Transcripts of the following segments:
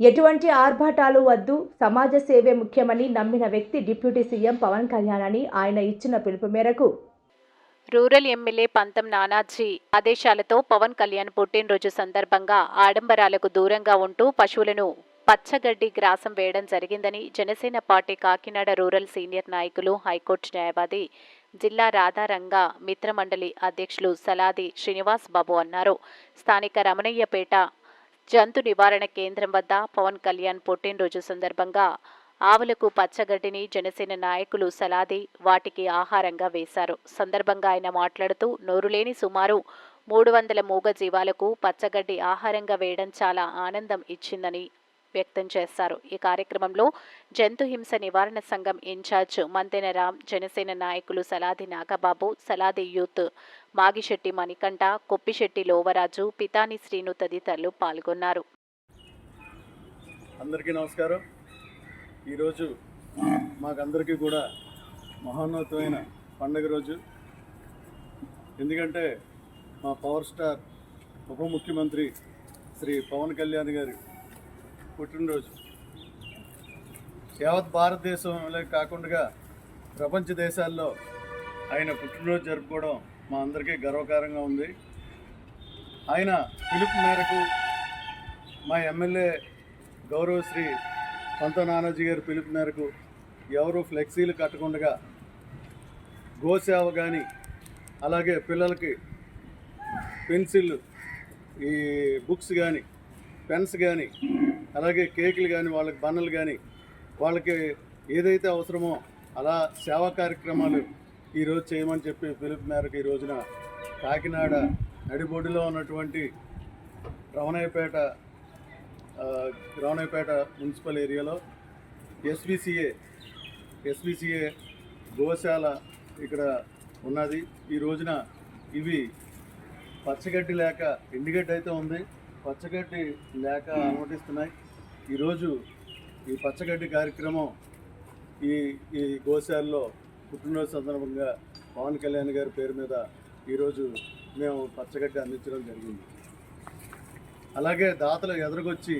ఎటువంటి ఆర్భాటాలు వద్దు. సమాజ సేవే ముఖ్యమని నమ్మిన వ్యక్తి డిప్యూటీ సీఎం పవన్ కళ్యాణ్ అని ఆయన ఇచ్చిన పిలుపు మేరకు రూరల్ ఎమ్మెల్యే పంతం నానాజీ ఆదేశాలతో పవన్ కళ్యాణ్ పుట్టినరోజు సందర్భంగా ఆడంబరాలకు దూరంగా ఉంటూ పశువులను పచ్చగడ్డి గ్రాసం వేయడం జరిగిందని Janasena party Kakinada rural senior నాయకులు హైకోర్టు న్యాయవాది జిల్లా రాధారంగ మిత్రమండలి అధ్యక్షులు సలాది శ్రీనివాస్ బాబు అన్నారు. స్థానిక రమణయ్యపేట జంతు నివారణ కేంద్రం వద్ద పవన్ కళ్యాణ్ పుట్టినరోజు సందర్భంగా ఆవులకు పచ్చగడ్డిని జనసేన నాయకులు సలాది వాటికి ఆహారంగా వేశారు. సందర్భంగా ఆయన మాట్లాడుతూ నోరులేని సుమారు మూడు వందల మూగ జీవాలకు పచ్చగడ్డి ఆహారంగా వేయడం చాలా ఆనందం ఇచ్చిందని వ్యక్తం చేశారు. ఈ కార్యక్రమంలో జంతు హింస నివారణ సంఘం ఇన్ఛార్జ్ మంతెన రామ్ జనసేన నాయకులు సలాది నాగబాబు సలాది యూత్ మాగిశెట్టి మణికంఠ కొప్పిశెట్టి లోవరాజు పితాని శ్రీను తదితరులు పాల్గొన్నారు. అందరికీ నమస్కారం. ఈరోజు మాకందరికీ కూడా మహోన్నతమైన పండగ రోజు. ఎందుకంటే మా పవర్ స్టార్ ఉప ముఖ్యమంత్రి శ్రీ పవన్ కళ్యాణ్ గారి పుట్టినరోజు. యావత్ భారతదేశంలో కాకుండా ప్రపంచ దేశాల్లో ఆయన పుట్టినరోజు జరుపుకోవడం మా అందరికీ గర్వకారంగా ఉంది. ఆయన పిలుపు మేరకు మా ఎమ్మెల్యే గౌరవశ్రీ పంత నానాజీ గారి పిలుపు మేరకు ఎవరు ఫ్లెక్సీలు కట్టకుండా గోసేవ కానీ అలాగే పిల్లలకి పెన్సిల్ ఈ బుక్స్ కానీ పెన్స్ కానీ అలాగే కేకులు కానీ వాళ్ళకి బన్నలు కానీ వాళ్ళకి ఏదైతే అవసరమో అలా సేవా కార్యక్రమాలు ఈరోజు చేయమని చెప్పి పిలుపు మేరకు ఈ రోజున కాకినాడ నడిబొడ్డులో ఉన్నటువంటి రమణయ్యపేట రమణయ్యపేట మున్సిపల్ ఏరియాలో ఎస్బీసీఏ ఎస్బీసీఏ గోశాల ఇక్కడ ఉన్నది. ఈ రోజున ఇవి పచ్చగడ్డి లేక ఎండుగడ్డి అయితే ఉంది. పచ్చగడ్డి లేక అనుమతిస్తున్నాయి ఈరోజు ఈ పచ్చగడ్డి కార్యక్రమం ఈ ఈ గోశాలలో పుట్టినరోజు సందర్భంగా పవన్ కళ్యాణ్ గారి పేరు మీద ఈరోజు మేము పచ్చగడ్డి అందించడం జరిగింది. అలాగే దాతలు ఎదురుకొచ్చి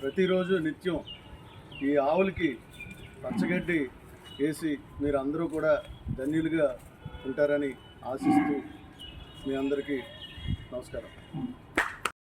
ప్రతిరోజు నిత్యం ఈ ఆవులకి పచ్చగడ్డి వేసి మీరు అందరూ కూడా ధన్యులుగా ఉంటారని ఆశిస్తూ మీ అందరికీ నమస్కారం.